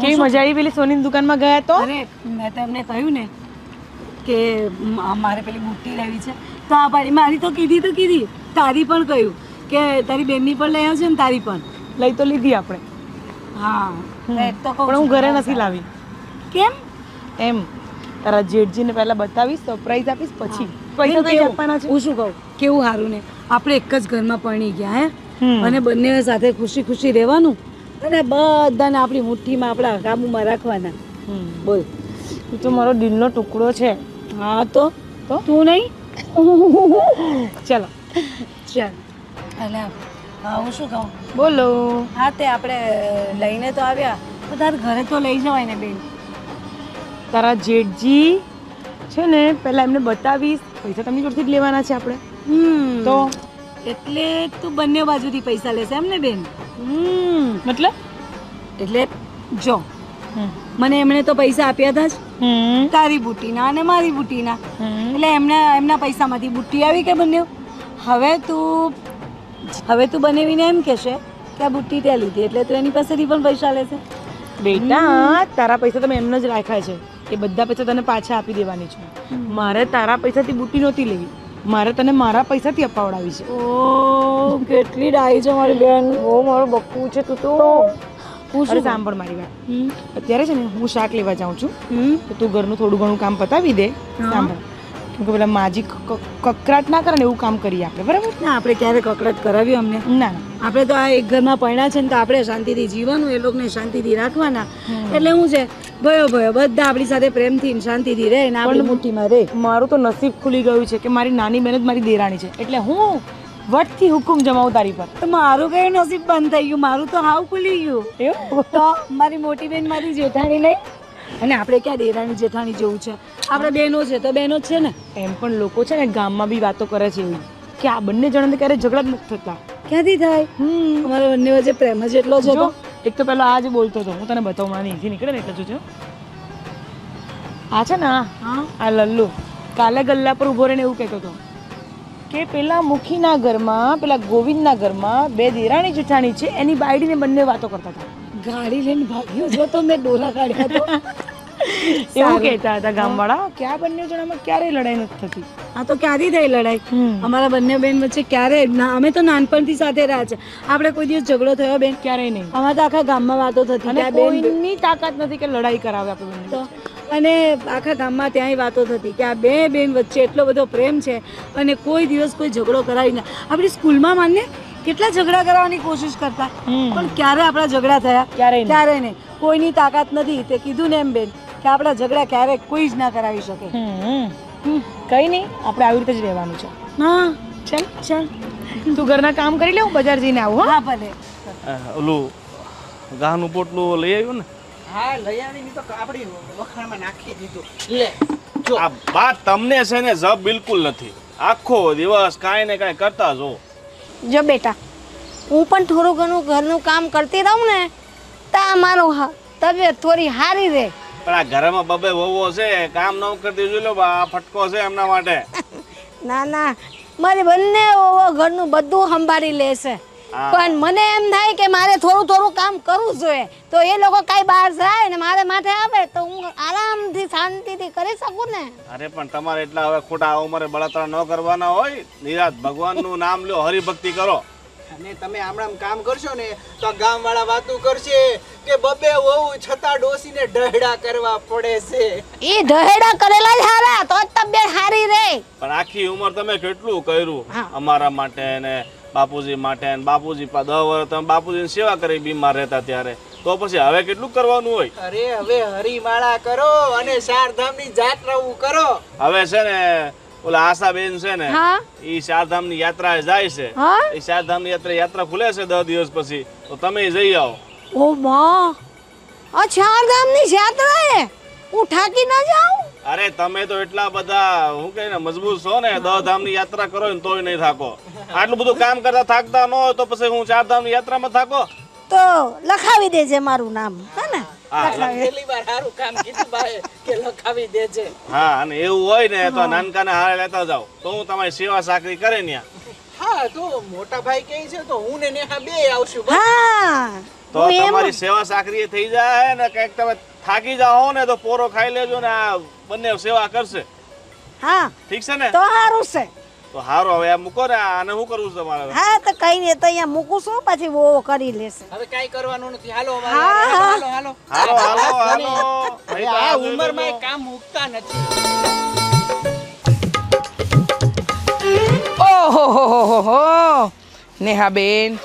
કેવી મજા આવી પેલી સોનીની દુકાનમાં ગયા તો? અરે મેં તમને કહ્યું ને કે મારે પેલી બુટ્ટી લેવી છે. તો આ પાડી મારી તો કીધી તો કીધી. તારી પણ કહ્યું કે તારી બેનની પણ લઈ આવશે ને તારી પણ. લઈ તો લીધી આપણે. હા તો પણ હું ઘરે નથી લાવી. કેમ? એમ તારા જેઠજીને પહેલા બતાવીશ સરપ્રાઈઝ આપીશ પછી. પૈસા તો આપવાના છે. હું શું કહું? કેવું સારું ને? આપણે એક જ ઘરમાં પરણી ગયા હે. અને બંને સાથે ખુશી ખુશી રહેવાનું અને બધાને આપણી મુઠ્ઠીમાં આપણા કાબુમાં રાખવાના. બોલ. તું તો મારો દિલનો ટુકડો છે. હા તો? તો? તું નહીં? ચલો. ચાલ. અને હા હું શું કહું? બોલો. હા તે આપણે લઈને તો આવ્યા. તો તાર ઘરે તો લઈ જવાય ને બેન. તારા જેઠજી છે ને પહેલા એમને બતાવીશ. પૈસા તમને જોડથી જ લેવાના છે આપણે. હમ. તો? એટલે તું બંને બાજુથી પૈસા લેશે એમ ને બેન? હમ. મતલબ? એટલે જો હમ. મને એમણે તો પૈસા આપ્યા હતા જ. હમ. તારી બુટ્ટીના અને મારી બુટ્ટીના એટલે એમના એમના પૈસામાંથી બુટ્ટી આવી કે બંને? હવે તું હવે તું બનેવીને એમ કહેશે કે આ બુટ્ટી ત્યાં લીધી એટલે તું એની પાસેથી પણ પૈસા લેશે. બેટા તારા પૈસા તમે એમને જ રાખ્યા છે. એ બધા પૈસા તને પાછા આપી દેવાની છે. મારે તારા પૈસાથી બુટી નહોતી લેવી. મારે તને મારા પૈસાથી અપાવડાવી છે. ઓ કેટલી ડાઈ છે મારી બેન. ઓ મારો બક્કુ છે તું તો. હું શું સાંભળ મારી વાત. અત્યારે છે ને હું શાક લેવા જાઉં છું. હમ. તો તું ઘરનું થોડું ઘણું કામ પતાવી દે. સાંભળ. કેમ કે પેલા માજી કકરાટ ના કરે ને એવું કામ કરીએ આપણે બરાબર? ના આપણે ક્યારે કકડાટ કરાવ્યું અમને? ના ના. આપણે તો આ એક ઘરમાં પડ્યા છે ને તો આપણે શાંતિથી જીવવાનું એ લોકોને શાંતિથી રાખવાના. એટલે હું છે ભયો ભયો બધા આપણી સાથે પ્રેમથી શાંતિથી રહે ને આપણી મુઠ્ઠીમાં રહે મારું તો નસીબ ખુલી ગયું છે કે મારી નાની બહેન જ મારી દેરાણી છે. એટલે હું વટથી હુકુમ જમાવું તારી પર. તો મારું કયું નસીબ બંધ થઈ ગયું? મારું તો હાવ ખુલી ગયું. એવું? તો મારી મોટી બેન મારી જેઠાણી નહીં? અને આપણે ક્યાં દેરાણી જેઠાણી જેવું છે? આપણે બહેનો છે તો બહેનો જ છે ને? એમ પણ લોકો છે ને ગામમાં બી વાતો કરે છે એવી. કે આ બંને જણાને ક્યારે ઝઘડા જ નથી થતા. ક્યાંથી થાય? હમ. અમારા બંને વચ્ચે પ્રેમ જ એટલો છે એક તો પેલો આ જે બોલતો હતો. હું તને બતાવું મને અહીંથી નીકળે ને એટલે જોજો આ છે ને હા. આ લલ્લુ. કાલે ગલ્લા પર ઊભો રહીને એવું કહેતો હતો કે પેલા મુખીના ઘરમાં પેલા ગોવિંદના ઘરમાં બે દેરાણી જેઠાણી છે એની બાયડીને બંને વાતો કરતા હતા. ગાડી લઈને ભાગ્યો જો તો મેં ડોલા કાઢ્યા તો? એવું કહેતા હતા ગામવાળા? કે આ બંને જણામાં ક્યારેય લડાઈ નથી થતી. આ તો ક્યારેય થઈ લડાઈ? અમારા બંને બેન વચ્ચે ક્યારે ના અમે તો નાનપણથી સાથે રહ્યા છે. આપણે કોઈ દિવસ ઝઘડો થયો બેન? ક્યારેય નહીં. અમારે તો આખા ગામમાં વાતો થતી. અને કોઈની તાકાત નથી કે લડાઈ કરાવે આપણે તો અને આખા ગામમાં ત્યાંય વાતો થતી કે આ બે બેન વચ્ચે એટલો બધો પ્રેમ છે અને કોઈ દિવસ કોઈ ઝઘડો કરાવી ના. આપણી સ્કૂલમાં માનને કેટલા ઝઘડા કરાવવાની કોશિશ કરતા. પણ ક્યારે આપણા ઝઘડા થયા? ક્યારેય નહીં. ક્યારે નહીં. કોઈની તાકાત નથી. તે કીધું ને એમ બેન. કે આપણા ઝઘડા ક્યારેક કોઈ જ ના કરાવી શકે. હમ. કઈ નહીં આપણે આવી રીતે જ રહેવાનું છે. હા. ચાલ ચાલ. તું ઘરના કામ કરી લે હું બજાર જઈને આવું હા? હા ભલે. ઓલું ગાહનું પોટલું લઈ આવ્યું ને? હા લઈ આવીને તો આપણી વખાણમાં નાખી દીધું. લે જો. આ વાત તમને છે ને જબ બિલકુલ નથી. આખો દિવસ કાંઈ ને કાંઈ કરતા જો. જો બેટા હું પણ થોડું ઘણું ઘરનું કામ કરતી રહું ને તા મારો હ- તબિયત થોડી સારી રહે. પણ આ ઘરમાં બબે વહુઓ છે કામ ન કરતી જોઈ લો આ ફટકો છે એમના માટે. ના ના. મારી બંને વહુઓ ઘરનું બધું સંભાળી લેશે. પણ મને એમ થાય કે મારે થોડું થોડું કામ કરવું જોઈએ. તો એ લોકો કાંઈ બહાર જાય ને મારે માથે આવે તો હું આરામથી શાંતિથી કરી શકું ને? અરે પણ તમારે એટલા હવે ખોટા ઉંમરે બળતરા ન કરવાના હોય. નિરાત ભગવાનનું નામ લ્યો હરિભક્તિ કરો. અને તમે આમણામ કામ કરશો ને તો ગામવાળા વાતું કરશે કે બબે વહુ છતાં ડોસીને ઢહડા કરવા પડે છે. એ ઢહેડા કરેલા જ હારા તો જ તબિયત હારી રહે પણ આખી ઉંમર તમે કેટલું કર્યું અમારા માટે ને બાપુજી માટે ને બાપુજી પા- દસ વર્ષ તમે બાપુજીની સેવા કરી બીમાર રહેતા ત્યારે. તો પછી હવે કેટલું કરવાનું હોય? અરે હવે હરિમાળા કરો અને ચારધામની જાત્રાઓ કરો. હવે છે ને ઓલા આશાબેન છે ને એ ચારધામની યાત્રા જાય છે. એ ચારધામની યાત્રા યાત્રા ખુલે છે દસ દિવસ પછી. તો તમે જઈ આવો. ઓ માં આ ચારધામની યાત્રા હે હું ઠાકી ના જાઉં? અરે તમે તો એટલા બધા હું કહે ને મજબૂત છો ને દસ ધામની યાત્રા કરો ને તોય નહીં થાકો. આટલું બધું કામ કરતા થાકતા ન હોય તો પછી હું ચાર ધામની યાત્રામાં થાકો? તો લખાવી દેજે મારું નામ હે ને? હા. લ- પહેલી વાર સારું કામ કીધું ભાઈ કે લખાવી દેજે. હા અને એવું હોય ને તો નાનકાને હારે લેતા જાઓ. તો હું તમારી સેવા સાકરી કરે ને હા તો મોટા ભાઈ કહે છે તો હું ને નેહા બે આવશું. હા. તો તમારી સેવા સાકરી થઈ જાય ને કંઈક તમે થાકી જાઓ ને તો પોરો ખાઈ લેજો ને આ બંને સેવા કરશે. હા. ઠીક છે ને? તો સારું છે. તો હારો હવે આ મૂકો ને આને શું કરવું છે તમારે? હા તો કઈ નહીં તો અહીંયા મૂકું છું પછી બહુ કરી લેશે. હવે કઈ કરવાનું નથી. હાલો હાલો હાલો હાલો. હાલો હાલો નહીં આ ઉંમરમાં કામ મૂકતા નથી. ઓહો હો હો હો હો. નેહાબેન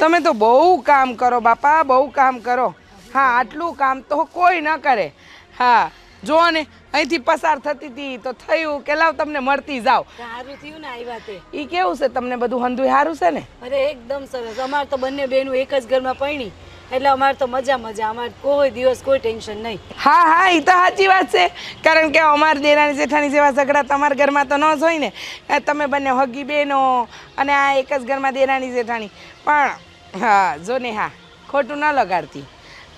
તમે તો બહુ કામ કરો બાપા બહુ કામ કરો. હા આટલું કામ તો કોઈ ન કરે. હા જુઓ ને અહીંથી પસાર થતી હતી તો થયું કે લાવ તમને મળતી જાવ સારું થયું ને આવ્યા તે. એ કેવું છે તમને બધું હંધુય સારું છે ને? અરે એકદમ સરસ. અમાર તો બંને બહેનો એક જ ઘરમાં પરણી. એટલે અમારે તો મજા મજા. અમારે કોઈ દિવસ કોઈ ટેન્શન નહીં. હા હા એ તો સાચી વાત છે. કારણ કે અમારી દેરાણી જેઠાણી જેવા ઝઘડા તમારા ઘરમાં તો ન જ હોય ને. તમે બંને હગી બહેનો અને આ એક જ ઘરમાં દેરાણી જેઠાણી. પણ હા જો ને હા ખોટું ન લગાડતી.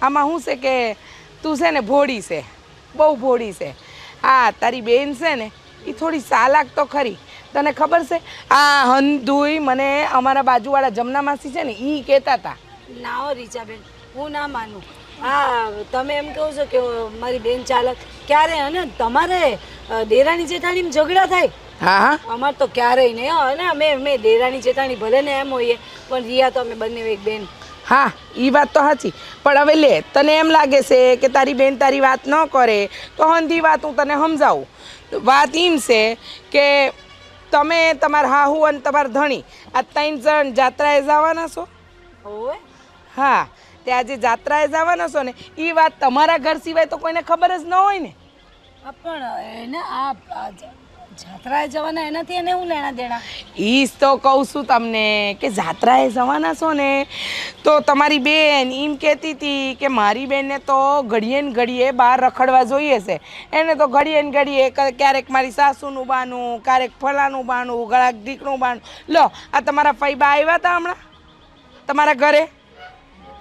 આમાં શું છે કે તું છે ને ભોળી છે. બહુ ભોળી છે. હા તારી બેન છે ને એ થોડી ચાલાક તો ખરી. તને ખબર છે આ હંધુઈ મને અમારા બાજુવાળા જમના માસી છે ને એ કહેતા હતા. ના હો રીચાબેન હું ના માનું. હા તમે એમ કહો છો કે મારી બેન ચાલક. ક્યારે અને તમારે દેરાની જેઠાણી ઝઘડા થાય? હા હા. અમાર તો ક્યારેય નહીં અને અમે અમે દેરાણી જેઠાણી ભલે ને એમ હોઈએ પણ રિયા તો અમે બંને એક બેન. હા એ વાત તો સાચી પણ હવે લે તને એમ લાગે છે કે તારી બેન તારી વાત ન કરે તો હંધી વાત હું તને સમજાવું. વાત એમ છે કે તમે તમારા હાહુ અને તમારા ધણી આ ત્રણ જણ જાત્રાએ જવાના છો? હા તે આજે જાત્રાએ જવાના છો ને એ વાત તમારા ઘર સિવાય તો કોઈને ખબર જ ન હોય ને. પણ એને આ જાત્રાએ જવાના એનાથી એને હું લેણા દેણા? ઈ જ તો કહું છું તમને કે જાત્રાએ જવાના છો ને તો તમારી બેન એમ કહેતી હતી કે મારી બેનને તો ઘડીએ ને ઘડીએ બહાર રખડવા જોઈએ છે. એને તો ઘડીએ ને ઘડીએ ક્યારેક મારી સાસુનું બાનું ક્યારેક ફલાનું બાનું ગળાક દીકરું બાનું. લો આ તમારા ફૈબા આવ્યા હતા હમણાં? તમારા ઘરે?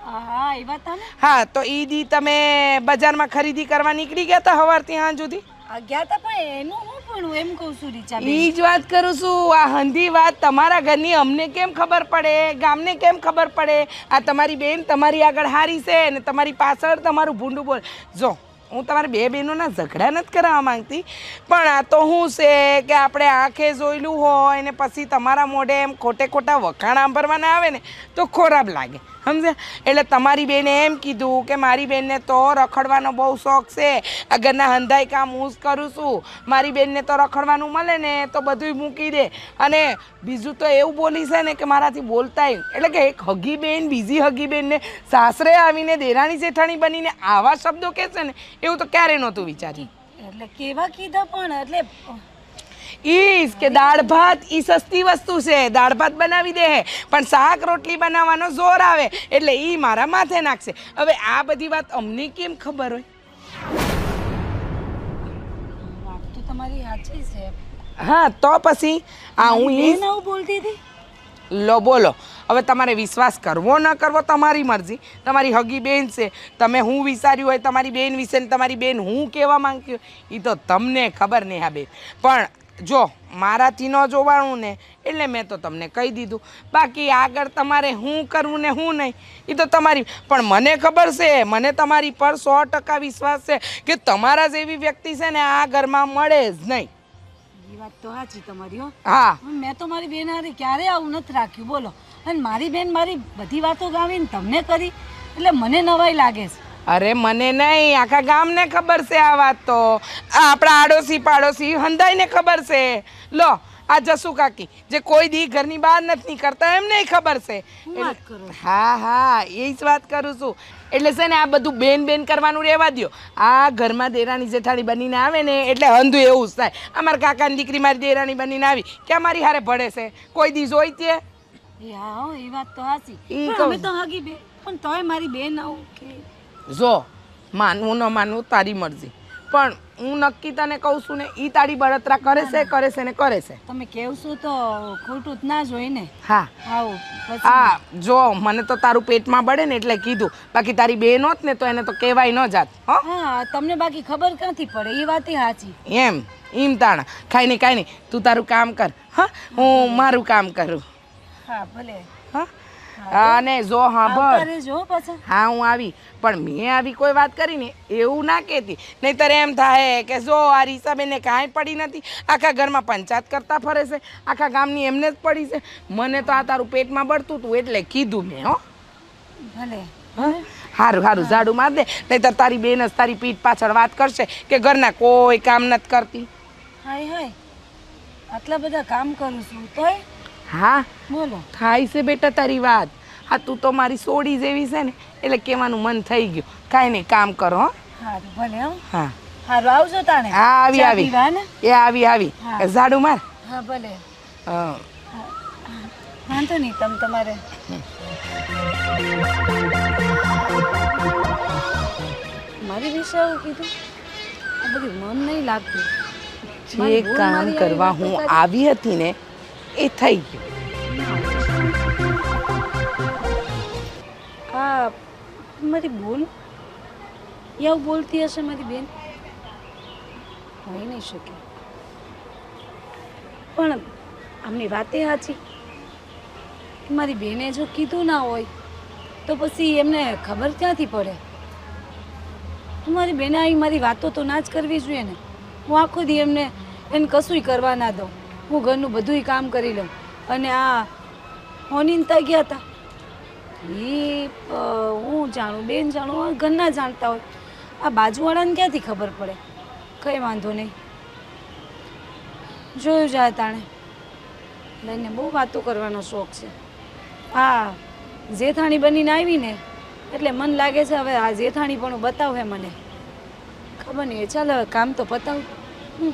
હા હા તો ઈ દી તમે બજારમાં ખરીદી કરવા નીકળી ગયા હતા સવારથી સાંજ સુધી? ગયા તા પણ એનું ઈ જ વાત કરું છું, આ હંધી વાત તમારા ઘરની અમને કેમ ખબર પડે? ગામને કેમ ખબર પડે? આ તમારી બેન તમારી આગળ હારી છે અને તમારી પાછળ તમારું ભૂંડું બોલ. જો, હું તમારી બે બહેનોના ઝઘડા નથી કરાવવા માંગતી, પણ આ તો શું છે કે આપણે આંખે જોયેલું હોય ને પછી તમારા મોઢે એમ ખોટે ખોટા વખાણ આંભરવાના આવે ને, તો ખોરાબ લાગે. સમજ્યા? એટલે તમારી બેને એમ કીધું કે મારી બેનને તો રખડવાનો બહુ શોખ છે. આ ઘરના હંધાઈ કામ હું જ કરું છું. મારી બેનને તો રખડવાનું મળે ને તો બધું મૂકી દે. અને બીજું તો એવું બોલી છે ને કે મારાથી બોલતાય. એટલે કે એક હગી બેન, બીજી હગી બેનને સાસરે આવીને દેરાણી જેઠાણી બનીને આવા શબ્દો કહેશે ને, એવું તો ક્યારે નહોતું વિચાર્યું? એટલે કેવા કીધા પણ, એટલે ઈસ કે દાળ ભાત ઈ સસ્તી વસ્તુ છે. દાળ ભાત બનાવી દે પણ શાક રોટલી બનાવવાનો જોર આવે એટલે ઈ મારા માથે નાખશે. હવે આ બધી વાત અમને કેમ ખબર હોય? વાત તો તમારી સાચી છે. હા તો પછી આ હું ઈ નવું બોલતી હતી. લો બોલો. હવે તમારે વિશ્વાસ કરવો ન કરવો તમારી મરજી. તમારી હગી બેન છે. તમે હું વિચાર્યું હોય તમારી બેન વિશે તમારી બેન હું કહેવા માંગતી હોય એ તો તમને ખબર નહીં હા બેન. પણ જો મારાથી ન જોવાનું ને એટલે મેં તો તમને કહી દીધું. બાકી આગળ તમારે શું કરવું ને શું નહીં એ તો તમારી પણ મને ખબર છે મને તમારી પર સો ટકા વિશ્વાસ છે કે તમારા જેવી વ્યક્તિ છે ને આ ઘરમાં મળે જ નહીં. વાત તો સાચી તમારી હો. હા. મેં તો મારી બેન હારે ક્યારે આવું નથી રાખ્યું બોલો. અને મારી બેન મારી બધી વાતો ગાવીને તમને કરી એટલે મને નવાઈ લાગે છે. અરે મને નહીં આખા ગામને ખબર છે આ વાત તો. આ આપણા આડોશી પાડોશી હંધાઈને ખબર છે. લો આ જસુ કાકી જે કોઈ દી ઘરની બહાર નથી નીકળતા એમને ખબર છે? હા હા એ જ વાત કરું છું. એટલે છે ને આ બધું બેન બેન કરવાનું રહેવા દ્યો. આ ઘરમાં દેરાણી જેઠાણી બનીને આવે ને એટલે હંધુ એવું જ થાય. અમારા કાકાની દીકરી મારી દેરાણી બનીને આવી ક્યાં મારી હારે ભળે છે? કોઈ દી જોઈ તે? એ વાત તો. અમે તો હગી બે પણ તોય મારી બેન આવું કે જો માનવું ન માનવું તારી મરજી. પણ હું નક્કી તને કહું છું ને એ તારી બળતરા કરે છે કરે છે ને કરે છે. તમે કહેવશો તો ખોટું જ ના જોઈ ને હા. આવું હા જો મને તો તારું પેટમાં બળે ને એટલે કીધું. બાકી તારી બેન હોત ને તો એને તો કહેવાય ન જાત હા. તમને બાકી ખબર ક્યાંથી પડે? એ વાત સાચી. એમ એમ તાણા. કાંઈ નહીં કાંઈ નહીં. તું તારું કામ કર હા. હું મારું કામ કરું. હા ભલે. હા. અને જો રહેજો હો હા આવી. પણ મેં આવી કોઈ વાત કરી ને એવું ના કહેતી. નહીંતર એમ થાય કે જો આ રીસાબેનને કાંઈ પડી નથી. આખા ઘરમાં પંચાયત કરતા ફરે છે. આખા ગામની એમને જ પડી છે. મને તો આ તારું પેટમાં બળતું હતું એટલે કીધું મેં હો. ભલે. સારું સારું ઝાડુ માર દે. નહીંતર તારી બેન જ તારી પીઠ પાછળ વાત કરશે કે ઘરના કોઈ કામ નથી કરતી. હાય હાય. આટલા બધા કામ કરું છું તોય? હા? બોલો. થાય છે બેટા તારી વાત. હા તું તો મારી સોડી જેવી છે ને એટલે કહેવાનું મન થઈ ગયું. કાંઈ નહીં કામ કરો હો. સારું ભલે હો. હા. સારું આવજો તાણે. હા આવી આવી. એ આવી આવી. ઝાડુ માર. હા ભલે. હા. વાંધો નહીં તમે તમારે. મારી વિશે આવું કીધું? આ બધું મન નહીં લાગતું. જે કામ કરવા હું આવી હતી ને એ થઈ ગયું. મારી બોલ. આવું બોલતી હશે મારી બેન? હોઈ નહીં શકે. પણ આમની વાતે સાચી. મારી બેને જો કીધું ના હોય, તો પછી એમને ખબર ક્યાંથી પડે? મારી બેને અહીં મારી વાતો તો ના જ કરવી જોઈએ ને. હું આખો દી એમને એને કશુંય કરવા ના દઉં. હું ઘરનું બધુંય કામ કરી લઉં. અને આ હોનીનતા ગયા હતા એ હું જાણું, બેન જાણું ઘરના જાણતા હોય. આ બાજુવાળાને ક્યાંથી ખબર પડે? કંઈ વાંધો નહીં. જોયું જાય તાણે. બેનને બહુ વાતો કરવાનો શોખ છે. હા, જેઠાણી બનીને આવી ને એટલે મન લાગે છે હવે આ જેઠાણી પણ બતાવે મને. ખબર નહીં ચાલ કામ તો પતાવું.